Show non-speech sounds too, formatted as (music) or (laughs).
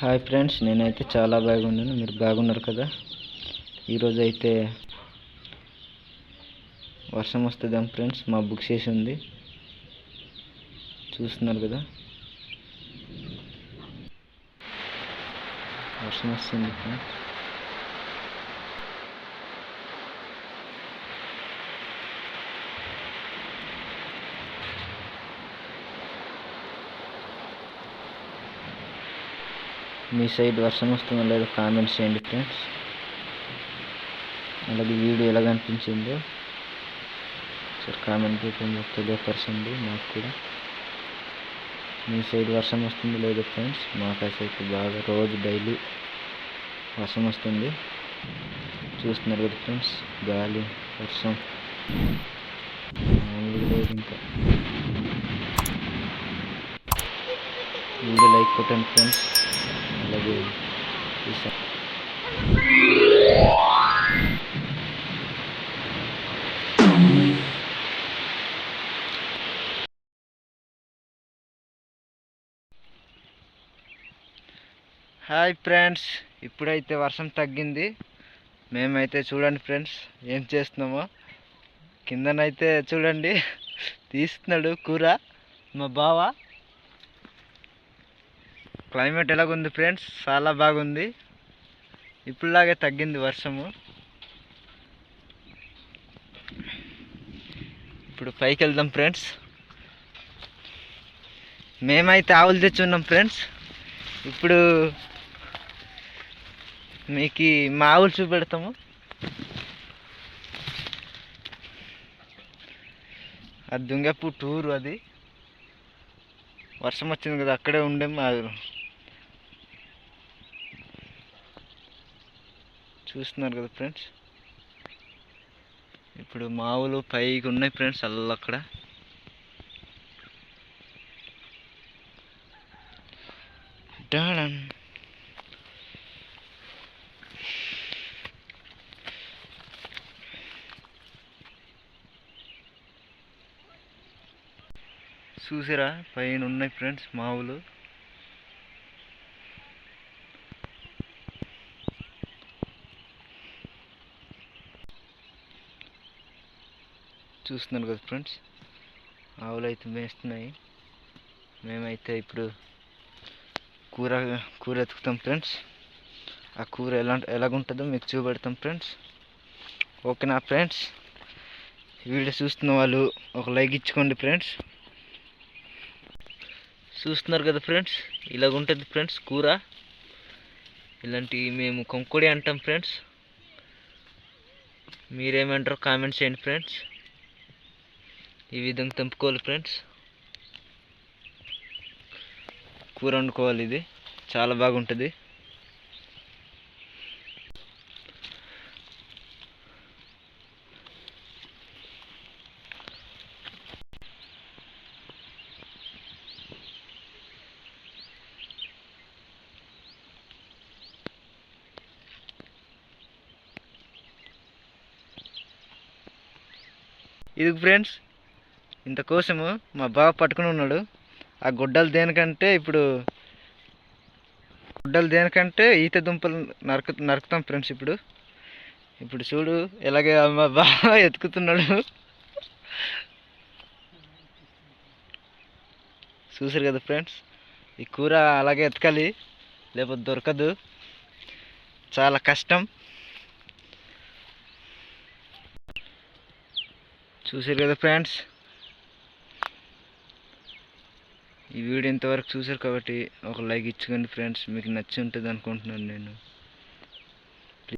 Hi friends నేనైతే చాలా బాగున్నాను. మీరు బాగున్నారు కదా? ఈరోజు అయితే వర్షం వస్తుందా ఫ్రెండ్స్ మా బుక్ చేసి ఉంది. చూస్తున్నారు కదా? వర్షం వస్తుంది ఫ్రెండ్స్. మీ సైడ్ వర్షం వస్తుందో లేదో కామెంట్స్ చేయండి ఫ్రెండ్స్. అలాగే వీడియో ఎలా అనిపించిందో ఒకసారి కామెంట్ రూపంలో తెలియపరచండి మాకు కూడా. మీ సైడ్ వర్షం వస్తుందో లేదో ఫ్రెండ్స్ మాకు అయితే బాగా రోజు డైలీ వర్షం వస్తుంది. చూస్తున్నారు కదా ఫ్రెండ్స్ గాలి వర్షం. లేదు ఇంకా. వీడియో లైక్ కొట్టండి ఫ్రెండ్స్. అలాగే హాయ్ ఫ్రెండ్స్ ఇప్పుడైతే వర్షం తగ్గింది. మేమైతే చూడండి ఫ్రెండ్స్ ఏం చేస్తున్నామో. కిందనైతే చూడండి (laughs) తీస్తున్నాడు కూర. మా బావ క్లైమేట్ ఎలాగుంది ఫ్రెండ్స్ చాలా బాగుంది. ఇప్పుడులాగే తగ్గింది వర్షము. ఇప్పుడు పైకి వెళ్దాం ఫ్రెండ్స్ మేమైతే ఆవులు తెచ్చి ఉన్నాం ఫ్రెండ్స్ ఇప్పుడు మీకు మా ఆవులు చూపెడతాము. అది దుంగపు టూరు అది. వర్షం వచ్చింది కదా అక్కడే ఉండే మా చూస్తున్నారు కదా ఫ్రెండ్స్. ఇప్పుడు మావులు పైకి ఉన్నాయి ఫ్రెండ్స్ అల్ల అక్కడ. డాడన్. పైన ఉన్నాయి ఫ్రెండ్స్ మావులు. చూస్తున్నారు కదా ఫ్రెండ్స్. ఆవులు అయితే మేస్తున్నాయి. మేమైతే ఇప్పుడు కూర కూర ఎత్తుకుతాం ఫ్రెండ్స్. ఆ కూర ఎలా ఎలాగుంటుందో మీకు చూపెడతాం ఫ్రెండ్స్. ఓకేనా ఫ్రెండ్స్? వీడియో చూస్తున్న వాళ్ళు ఒక లైక్ ఇచ్చుకోండి ఫ్రెండ్స్. చూస్తున్నారు కదా ఫ్రెండ్స్ ఇలాగ ఉంటుంది ఫ్రెండ్స్ కూర. ఇలాంటి మేము కొంకుడి అంటాం ఫ్రెండ్స్. మీరేమంటారో కామెంట్ చేయండి ఫ్రెండ్స్. ఈ విధంగా తెంపుకోవాలి ఫ్రెండ్స్. కూర వండుకోవాలి ఇది. చాలా బాగుంటుంది. ఇది ఫ్రెండ్స్ ఇంత కోసము మా బావ పట్టుకుని ఉన్నాడు. ఆ గుడ్డలు దేనికంటే ఇప్పుడు గుడ్డలు దేనికంటే ఈత దుంపలు నరక నరుకుతాం ఫ్రెండ్స్ ఇప్పుడు. ఇప్పుడు చూడు ఎలాగే మా బావ ఎతుకుతున్నాడు చూసారు కదా ఫ్రెండ్స్ ఈ కూర అలాగే ఎతకాలి లేకపోతే దొరకదు. చాలా కష్టం. చూసారు కదా ఫ్రెండ్స్ ఈ వీడియో ఇంతవరకు చూసారు కాబట్టి ఒక లైక్ ఇచ్చుకోండి ఫ్రెండ్స్ మీకు నచ్చి ఉంటుంది అనుకుంటున్నాను నేను.